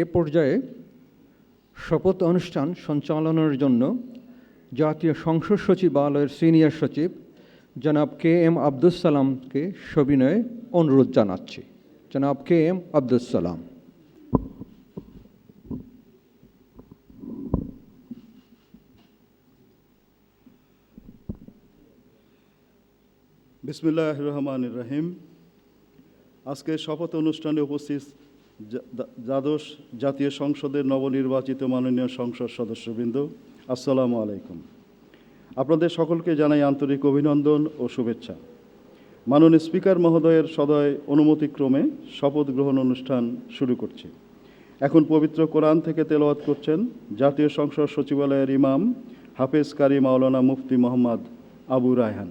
এ পর্যায়ে শপথ অনুষ্ঠান সঞ্চালনের জন্য জাতীয় সংসদ সচিবালয়ের সিনিয়র সচিব জনাব কে এম আব্দুল সালামকে সবিনয়ে অনুরোধ জানাচ্ছি। জনাব কে এম আব্দুল সালাম বিসমিল্লাহ রহমান রহিম। আজকে শপথ অনুষ্ঠানে উপস্থিত দ্বাদশ জাতীয় সংসদের নবনির্বাচিত মাননীয় সংসদ সদস্যবৃন্দ, আসসালামু আলাইকুম। আপনাদের সকলকে জানাই আন্তরিক অভিনন্দন ও শুভেচ্ছা। মাননীয় স্পিকার মহোদয়ের সদয় অনুমতিক্রমে শপথ গ্রহণ অনুষ্ঠান শুরু করছি। এখন পবিত্র কোরআন থেকে তেলাওয়াত করছেন জাতীয় সংসদ সচিবালয়ের ইমাম হাফেজ কারি মাওলানা মুফতি মোহাম্মদ আবু রায়হান।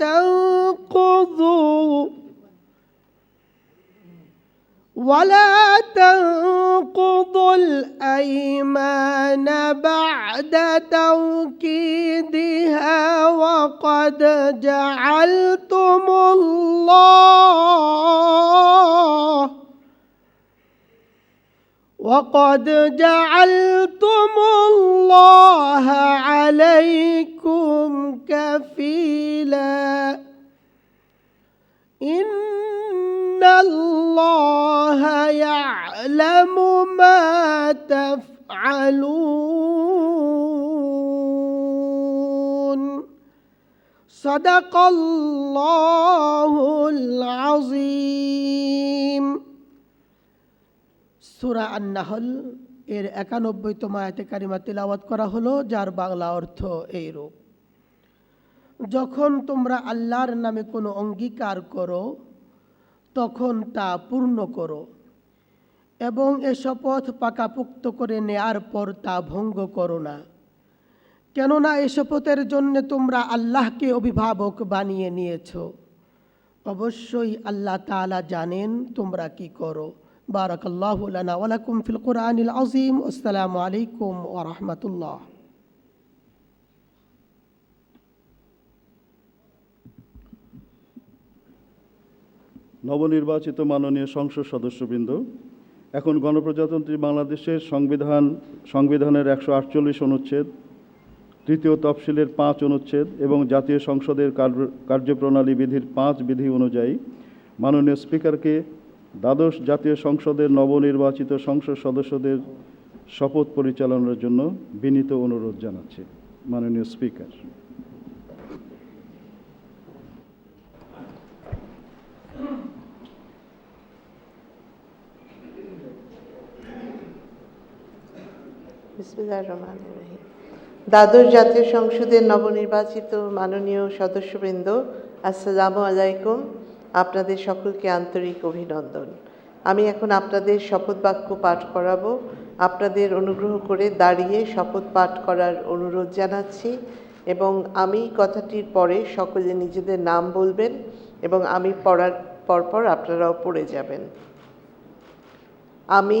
تنقضوا ولا تنقضوا الأيمان بعد توكيدها وقد جعلتم الله وقد جعلتم الله عليكم كفيلا إن الله يعلم ما تفعلون صدق الله العظيم সুরা আন্নাহল এর একানব্বইতম আয়তে কারিমা তিলাওয়াত করা হলো যার বাংলা অর্থ এইরূপ যখন তোমরা আল্লাহর নামে কোনো অঙ্গীকার করো, তখন তা পূর্ণ করো এবং এ শপথ পাকাপুক্ত করে নেয়ার পর তা ভঙ্গ করো না। কেননা এ শপথের জন্য তোমরা আল্লাহকে অভিভাবক বানিয়ে নিয়েছো। অবশ্যই আল্লাহ তাআলা জানেন তোমরা কি করো। বারাক আল্লাহ লানা ওয়ালাকুম ফিল কোরআনিল আজিম আসসালামু আলাইকুম ওয়া নবনির্বাচিত মাননীয় সংসদ সদস্যবৃন্দ, এখন গণপ্রজাতন্ত্রী বাংলাদেশের সংবিধান, সংবিধানের একশো আটচল্লিশ অনুচ্ছেদ, তৃতীয় তফসিলের পাঁচ অনুচ্ছেদ এবং জাতীয় সংসদের কার্যপ্রণালী বিধির পাঁচ বিধি অনুযায়ী মাননীয় স্পিকারকে দ্বাদশ জাতীয় সংসদের নবনির্বাচিত সংসদ সদস্যদের শপথ পরিচালনার জন্য বিনীত অনুরোধ জানাচ্ছে মাননীয় স্পিকার। দ্বাদশ জাতীয় সংসদের নবনির্বাচিত মাননীয় সদস্যবৃন্দ, আসসালামু আলাইকুম। আপনাদের সকলকে আন্তরিক অভিনন্দন। আমি এখন আপনাদের শপথ বাক্য পাঠ করাবো। আপনাদের অনুগ্রহ করে দাঁড়িয়ে শপথ পাঠ করার অনুরোধ জানাচ্ছি এবং আমি কথাটির পরে সকলে নিজেদের নাম বলবেন এবং আমি পড়ার পরপর আপনারাও পড়ে যাবেন। আমি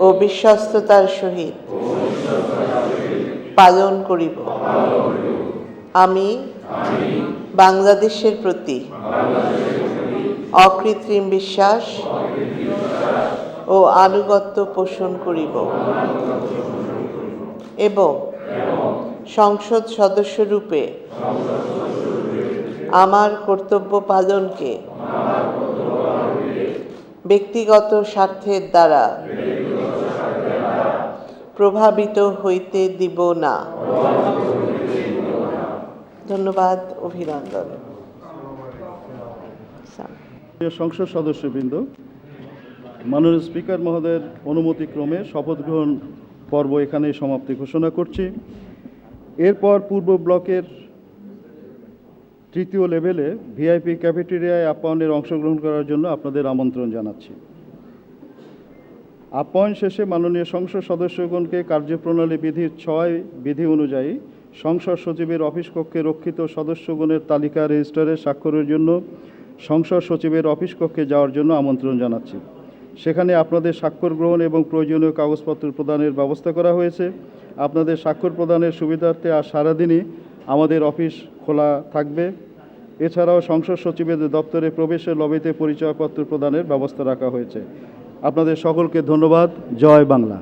ও বিশ্বস্ততার সহিত পালন করিব। আমি বাংলাদেশের প্রতি অকৃত্রিম বিশ্বাস ও আনুগত্য পোষণ করিব এবং সংসদ সদস্যরূপে আমার কর্তব্য পালনকে ব্যক্তিগত স্বার্থের দ্বারা প্রভাবিত হইতে দিব না। ধন্যবাদ অভিনন্দন। সংসদ সদস্যবৃন্দ, মাননীয় স্পিকার মহোদয়ের অনুমতিক্রমে শপথ গ্রহণ পর্ব এখানে সমাপ্তি ঘোষণা করছি। এরপর পূর্ব ব্লকের তৃতীয় লেভেলে ভিআইপি ক্যাফেটেরিয়ায় আপ্যায়নের অংশগ্রহণ করার জন্য আপনাদের আমন্ত্রণ জানাচ্ছি। আপ্যায়ন শেষে মাননীয় সংসদ সদস্যগণকে কার্যপ্রণালী বিধির ছয় বিধি অনুযায়ী সংসদ সচিবের অফিস কক্ষে রক্ষিত সদস্যগণের তালিকা রেজিস্টারে স্বাক্ষরের জন্য সংসদ সচিবের অফিস কক্ষে যাওয়ার জন্য আমন্ত্রণ জানাচ্ছি। সেখানে আপনাদের স্বাক্ষর গ্রহণ এবং প্রয়োজনীয় কাগজপত্র প্রদানের ব্যবস্থা করা হয়েছে। আপনাদের স্বাক্ষর প্রদানের সুবিধার্থে আর সারাদিনই আমাদের অফিস খোলা থাকবে। এছাড়াও সংসদ সচিবের দপ্তরে প্রবেশের লবিতে পরিচয়পত্র প্রদানের ব্যবস্থা রাখা হয়েছে। আপনাদের সকলকে ধন্যবাদ। জয় বাংলা।